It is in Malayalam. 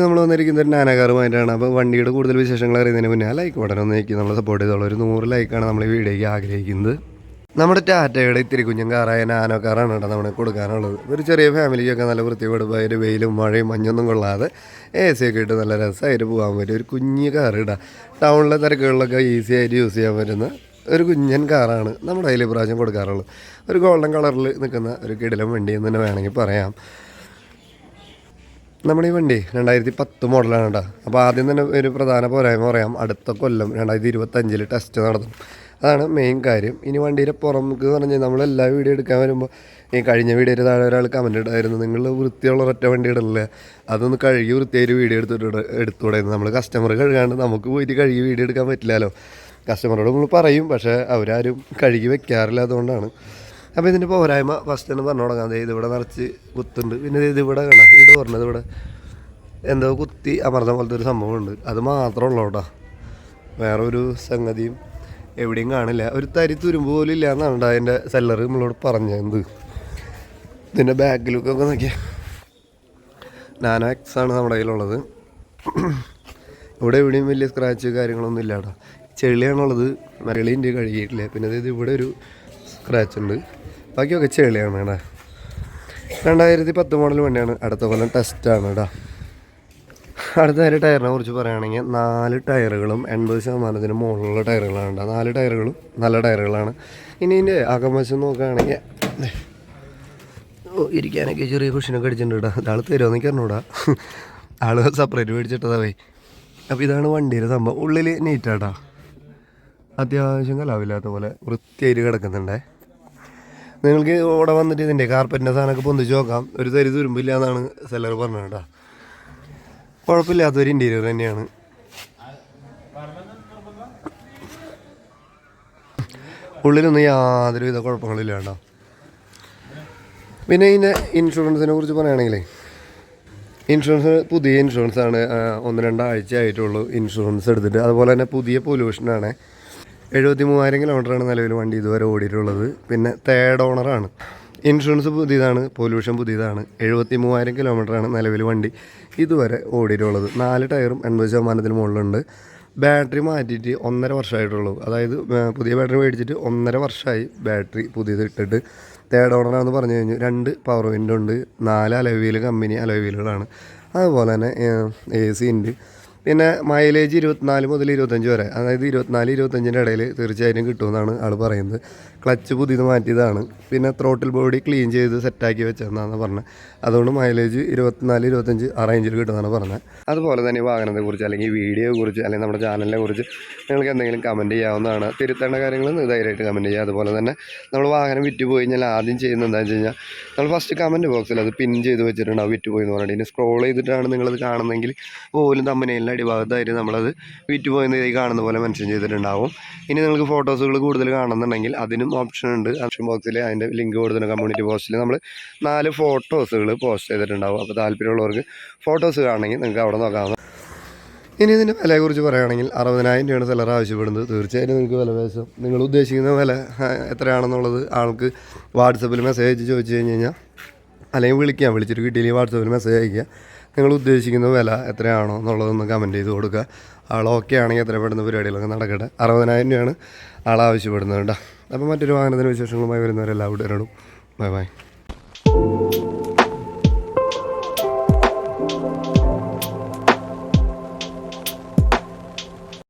നമ്മൾ വന്നിരിക്കുന്നത് ഒരു നാനകാറുമായിട്ടാണ് അപ്പോൾ വണ്ടിയുടെ കൂടുതൽ വിശേഷങ്ങൾ അറിയുന്നതിന് മുന്നേ ലൈക്ക് ബട്ടൺ ഒന്ന് നോക്കി നമ്മൾ സപ്പോർട്ട് ചെയ്തോളൂ. ഒരു നൂറ് ലൈക്കാണ് നമ്മൾ ഈ വീഡിയോയ്ക്ക് ആഗ്രഹിക്കുന്നത്. നമ്മുടെ ടാറ്റയുടെ ഇത്തിരി കുഞ്ഞും കാറായ നാനോ കാറാണ് കേട്ടോ നമ്മൾ കൊടുക്കാനുള്ളത്. ഒരു ചെറിയ ഫാമിലിക്കൊക്കെ നല്ല വൃത്തിപ്പെടുമ്പോൾ ഒരു വെയിലും മഴയും മഞ്ഞൊന്നും കൊള്ളാതെ എ സി ഒക്കെ ഇട്ട് നല്ല രസമായിട്ട് പോകാൻ പറ്റിയ ഒരു കുഞ്ഞു കാർ ഇടാം. ടൗണിലെ തിരക്കുകളിലൊക്കെ ഈസി ആയിട്ട് യൂസ് ചെയ്യാൻ പറ്റുന്ന ഒരു കുഞ്ഞൻ കാറാണ് നമ്മുടെ കയ്യിൽ പ്രാവശ്യം കൊടുക്കാറുള്ളത്. ഒരു ഗോൾഡൻ കളറിൽ നിൽക്കുന്ന ഒരു കിടിലം വണ്ടി എന്ന് തന്നെ വേണമെങ്കിൽ പറയാം. നമ്മുടെ ഈ വണ്ടി രണ്ടായിരത്തി പത്ത് മോഡലാണ് കേട്ടോ. അപ്പോൾ ആദ്യം തന്നെ ഒരു പ്രധാന പോരായ്മ പറയാം. അടുത്ത കൊല്ലം രണ്ടായിരത്തി ഇരുപത്തഞ്ചിൽ ടെസ്റ്റ് നടത്തും. അതാണ് മെയിൻ കാര്യം. ഇനി വണ്ടിയുടെ പുറമേക്ക് പറഞ്ഞാൽ നമ്മളെല്ലാ വീഡിയോ എടുക്കാൻ വരുമ്പോൾ ഈ കഴിഞ്ഞ വീഡിയോയിൽ താഴെ ഒരാൾ കമന്റ് ഇടായിരുന്നു നിങ്ങൾ വൃത്തിയുള്ള ഒറ്റ വണ്ടി ഇടല്ലേ? അതൊന്ന് കഴുകി വൃത്തിയായിട്ട് വീഡിയോ എടുത്തിട്ട് എടുത്തുകൂടെ നമ്മൾ കസ്റ്റമർ കഴുകാണ്ട് നമുക്ക് പോയിട്ട് കഴുകി വീഡിയോ എടുക്കാൻ പറ്റില്ലല്ലോ കസ്റ്റമറോട് നമ്മൾ പറയും. പക്ഷേ അവരാരും കഴുകി വെക്കാറില്ല അതുകൊണ്ടാണ്. അപ്പോൾ ഇതിന്റെ പോരായ്മ ഫസ്റ്റ് തന്നെ പറഞ്ഞു തുടങ്ങാം. ഇത് ഇവിടെ നിറച്ച് കുത്തുണ്ട്. പിന്നെ ഇത് ഇവിടെ കാണാം. ഈ ഡോറിനത് ഇവിടെ എന്തോ കുത്തി അമർന്ന പോലത്തെ ഒരു സംഭവമുണ്ട്. അത് മാത്രമേ ഉള്ളൂ കേട്ടോ. വേറെ ഒരു സംഗതിയും എവിടെയും കാണില്ല. ഒരു തരി തുരുമ്പ് പോലും ഇല്ല എന്നാണ് കേട്ടോ അതിന്റെ സെല്ലർ നമ്മളോട് പറഞ്ഞത്. ഇതിന്റെ ബാക്ക് ലുക്കൊക്കെ നോക്കിയാൽ നാനോ എക്സ് ആണ് നമ്മുടെ കയ്യിലുള്ളത്. ഇവിടെ എവിടെയും വലിയ സ്ക്രാച്ച് കാര്യങ്ങളൊന്നും ഇല്ല കേട്ടോ. ചെളിയാണുള്ളത്. മരളിന്റെ കഴുകിയിട്ടില്ല. പിന്നെ അതായത് ഇവിടെ ഒരു സ്ക്രാച്ച് ഉണ്ട്. ബാക്കിയൊക്കെ ചെളിയാണ് കേടാ രണ്ടായിരത്തി പത്ത് മോഡൽ വണ്ടിയാണ്. അടുത്ത കൊല്ലം ടെസ്റ്റാണ് കേട്ടോ അടുത്ത കാര്യം ടയറിനെ കുറിച്ച് പറയുകയാണെങ്കിൽ നാല് ടയറുകളും എൺപത് ശതമാനത്തിന് മുകളിലുള്ള ടയറുകളാണ് കേട്ടോ നാല് ടയറുകളും നല്ല ടയറുകളാണ് ഇനി ഇതിന്റെ അകമശം നോക്കുകയാണെങ്കിൽ ഇരിക്കാനൊക്കെ ചെറിയ കുഷനൊക്കെ അടിച്ചിട്ടുണ്ട് കേട്ടോ ഇതാൾ തരുമോ എനിക്ക് അറിഞ്ഞൂടാ. ആൾ സെപ്പറേറ്റ് മേടിച്ചിട്ടതാ പോയി. അപ്പോൾ ഇതാണ് വണ്ടിയുടെ സംഭവം. ഉള്ളിൽ നീറ്റാട്ടാ അത്യാവശ്യം കലാവില്ലാത്ത പോലെ വൃത്തിയായിട്ട് കിടക്കുന്നുണ്ടേ. നിങ്ങൾക്ക് ഇവിടെ വന്നിട്ട് ഇതിന്റെ കാർപ്പറ്റിന്റെ സാധനമൊക്കെ പൊന്തിച്ച് നോക്കാം ഒരു തരി തുരുമ്പില്ല എന്നാണ് സെല്ലർ പറഞ്ഞത് കേട്ടോ. കുഴപ്പമില്ലാത്തൊരു ഇന്റീരിയർ തന്നെയാണ്. ഉള്ളിലൊന്നും യാതൊരു വിധ കുഴപ്പങ്ങളില്ല കേട്ടോ. പിന്നെ ഇതിന്റെ ഇൻഷുറൻസിനെ കുറിച്ച് പറയുകയാണെങ്കിലേ ഇൻഷുറൻസ് പുതിയ ഇൻഷുറൻസ് ആണ് ഒന്ന് രണ്ടാഴ്ച ആയിട്ടുള്ളൂ ഇൻഷുറൻസ് എടുത്തിട്ട്. അതുപോലെ തന്നെ പുതിയ പൊല്യൂഷനാണ് എഴുപത്തി മൂവായിരം കിലോമീറ്ററാണ് നിലവിൽ വണ്ടി ഇതുവരെ ഓടിയിട്ടുള്ളത്. പിന്നെ തേർഡ് ഓണറാണ് ഇൻഷുറൻസ് പുതിയതാണ് പൊല്യൂഷൻ പുതിയതാണ്. എഴുപത്തി മൂവായിരം കിലോമീറ്ററാണ് നിലവിൽ വണ്ടി ഇതുവരെ ഓടിയിട്ടുള്ളത്. നാല് ടയറും എൺപത് ശതമാനത്തിന് മുകളിലുണ്ട്. ബാറ്ററി മാറ്റിയിട്ട് ഒന്നര വർഷമായിട്ടുള്ളൂ. അതായത് പുതിയ ബാറ്ററി മേടിച്ചിട്ട് ഒന്നര വർഷമായി ബാറ്ററി പുതിയത് ഇട്ടിട്ട് തേർഡ് ഓണറാണെന്ന് പറഞ്ഞു കഴിഞ്ഞു. രണ്ട് പവർ വിൻഡോ ഉണ്ട്. നാല് അലവീൽ കമ്പനി അലവീലുകളാണ് അതുപോലെ തന്നെ എ സി ഉണ്ട്. പിന്നെ മൈലേജ് ഇരുപത്തിനാല് മുതൽ ഇരുപത്തഞ്ച് വരെ. അതായത് ഇരുപത്തിനാല് ഇരുപത്തഞ്ചിന്റെ ഇടയിൽ തീർച്ചയായിട്ടും കിട്ടുമെന്നാണ് ആൾ പറയുന്നത്. ക്ലച്ച് പുതിയത് മാറ്റിയതാണ്. പിന്നെ ത്രോട്ടിൽ ബോഡി ക്ലീൻ ചെയ്ത് സെറ്റാക്കി വെച്ചതെന്നാണ് പറഞ്ഞത്. അതുകൊണ്ട് മൈലേജ് ഇരുപത്തിനാല് ഇരുപത്തഞ്ച് ആ റേഞ്ചിൽ കിട്ടുമെന്നാണ് പറഞ്ഞത്. അതുപോലെ തന്നെ ഈ വാഹനത്തെക്കുറിച്ച് അല്ലെങ്കിൽ വീഡിയോയെക്കുറിച്ച് വീഡിയോയെ കുറിച്ച് അല്ലെങ്കിൽ നമ്മുടെ ചാനലിനെ കുറിച്ച് നിങ്ങൾക്ക് എന്തെങ്കിലും കമന്റ് ചെയ്യാവുന്നതാണ്. തിരുത്തേണ്ട കാര്യങ്ങൾ ധൈര്യമായിട്ട് കമന്റ് ചെയ്യുക. അതുപോലെ തന്നെ നമ്മൾ വാഹനം വിറ്റ് പോയി കഴിഞ്ഞാൽ ആദ്യം ചെയ്യുന്നത് എന്താണെന്ന് വെച്ച് കഴിഞ്ഞാൽ നമ്മൾ ഫസ്റ്റ് കമന്റ് ബോക്സിൽ അത് പിൻ ചെയ്ത് വെച്ചിട്ടുണ്ടാവും വിറ്റ് പോയി എന്ന് പറഞ്ഞിട്ട് ഇനി സ്ക്രോൾ ചെയ്തിട്ടാണ് നിങ്ങളത് കാണുന്നതെങ്കിൽ പോലും തമ്മനയിലിന്റെ അടിഭാഗത്തായിട്ട് നമ്മളത് വിറ്റ് പോയെന്ന് ഈ കാണുന്ന പോലെ മെൻഷൻ ചെയ്തിട്ടുണ്ടാവും. ഇനി നിങ്ങൾക്ക് ഫോട്ടോസുകൾ കൂടുതൽ കാണുന്നുണ്ടെങ്കിൽ അതിനും ഓപ്ഷൻ ഉണ്ട്. ഓപ്ഷൻ ബോക്സിൽ അതിന്റെ ലിങ്ക് കൊടുത്തിട്ടുണ്ട്. കമ്മ്യൂണിറ്റി പോസ്റ്റിൽ നമ്മൾ നാല് ഫോട്ടോസുകൾ പോസ്റ്റ് ചെയ്തിട്ടുണ്ടാവും. അപ്പോൾ താല്പര്യമുള്ളവർക്ക് ഫോട്ടോസ് കാണണമെങ്കിൽ നിങ്ങൾക്ക് അവിടെ നോക്കാവുന്ന ഇനി ഇതിന്റെ വിലയെക്കുറിച്ച് പറയുകയാണെങ്കിൽ അറുപതിനായിരം രൂപയാണ് സെലർ ആവശ്യപ്പെടുന്നത്. തീർച്ചയായിട്ടും നിങ്ങൾക്ക് വില വേഷം നിങ്ങൾ ഉദ്ദേശിക്കുന്ന വില എത്രയാണെന്നുള്ളത് ആൾക്ക് വാട്സപ്പിൽ മെസ്സേജ് ചോദിച്ചു കഴിഞ്ഞ് കഴിഞ്ഞാൽ അല്ലെങ്കിൽ വിളിക്കാം. വിളിച്ചിട്ട് കിട്ടിയില്ലെങ്കിൽ വാട്സപ്പിൽ മെസ്സേജ് അയക്കുക നിങ്ങൾ ഉദ്ദേശിക്കുന്ന വില എത്രയാണോ എന്നുള്ളതൊന്ന് കമന്റ് ചെയ്ത് കൊടുക്കുക. ആൾ ഓക്കെ ആണെങ്കിൽ എത്ര പെടുന്ന പരിപാടികളൊക്കെ നടക്കട്ടെ. അറുപതിനായിരം രൂപയാണ് ആൾ ആവശ്യപ്പെടുന്നത് കേട്ടോ. അപ്പോൾ മറ്റൊരു വാഹനത്തിന് വിശേഷങ്ങളുമായി വരുന്നവരെല്ലാം വരണം ബൈ ബൈ